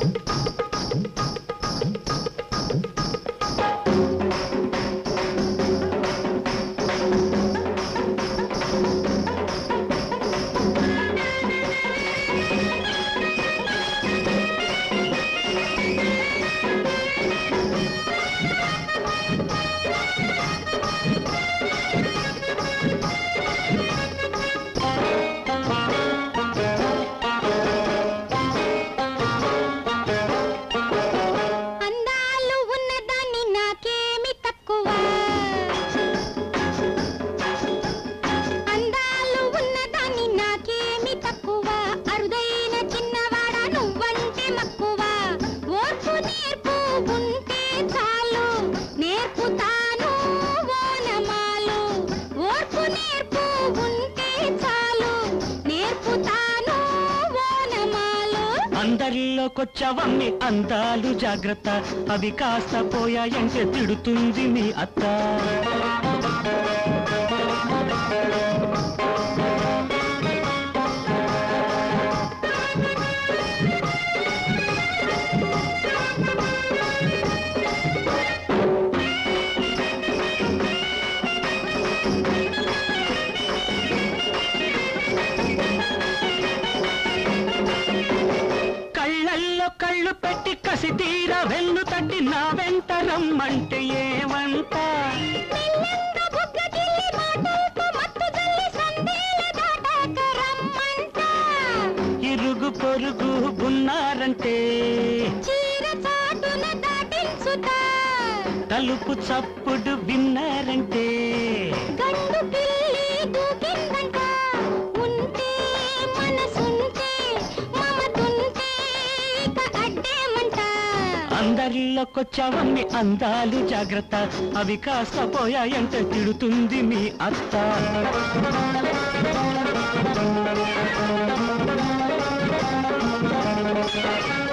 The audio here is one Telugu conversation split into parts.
Mm-hmm. నాకేమి అందరిలోకొచ్చావమ్మి అందాలు జాగ్రత్త. అవి కాస్త పోయాయంటే తిడుతుంది మీ అత్త. తట్టి నా వెంట రమ్మంటే ఏమంట. ఇరుగు పొరుగు ఉన్నారంటే. తలుపు చప్పుడు విన్నారంటే గండు పిల్లి దూకిందంట. అందరిలోకొచ్చావమ్మి అందాలు జాగ్రత్త. అవి కాస్త పోయాయంటే తిడుతుంది మీ అత్త. పడుకోను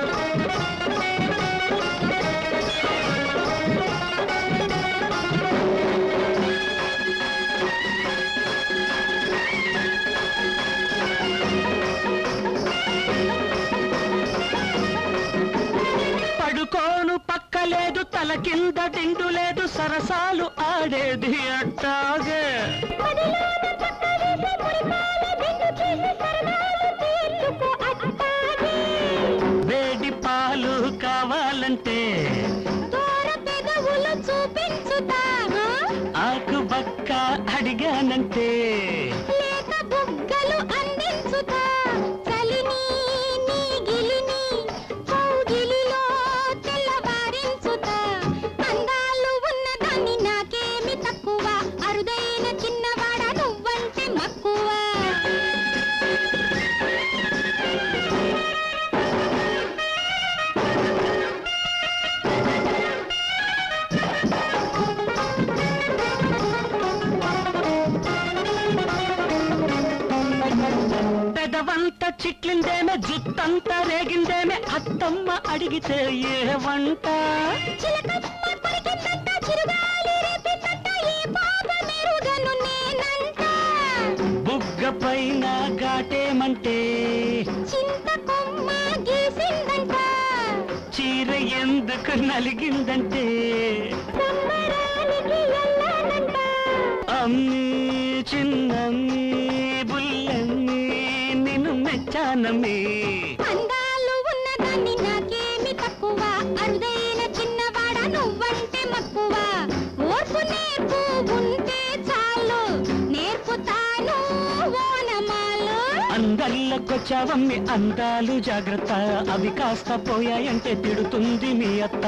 లేదు తల కింద దిండు లేదు సరసాలు ఆడేది అట్టాగే. వేడి పాలు కావాలంటే చూపించుతా. పెదవంత చిట్లిందేమే జుత్తంతా రేగిందేమే అత్తమ్మ అడిగితే మెరుగను నేనంట బుగ్గ పైన ఘాటేమంటే చీర ఎందుకు నలిగిందంటే అమ్మి చిన్నమ్మి నిన్ను మెచ్చానమ్మి అందాలు ఉన్నదాన్ని నాకేమి తక్కువ? అరుదైన చిన్నవాడ నువ్వంటే మక్కువ. ఓర్పు నేర్పు ఉంటే చాలు. నేర్పుతాను ఓనమాలు. అందరిలోకొచ్చావమ్మి అందాలు జాగ్రత్త. అవి కాస్త పోయాయంటే తిడుతుంది మీ అత్త.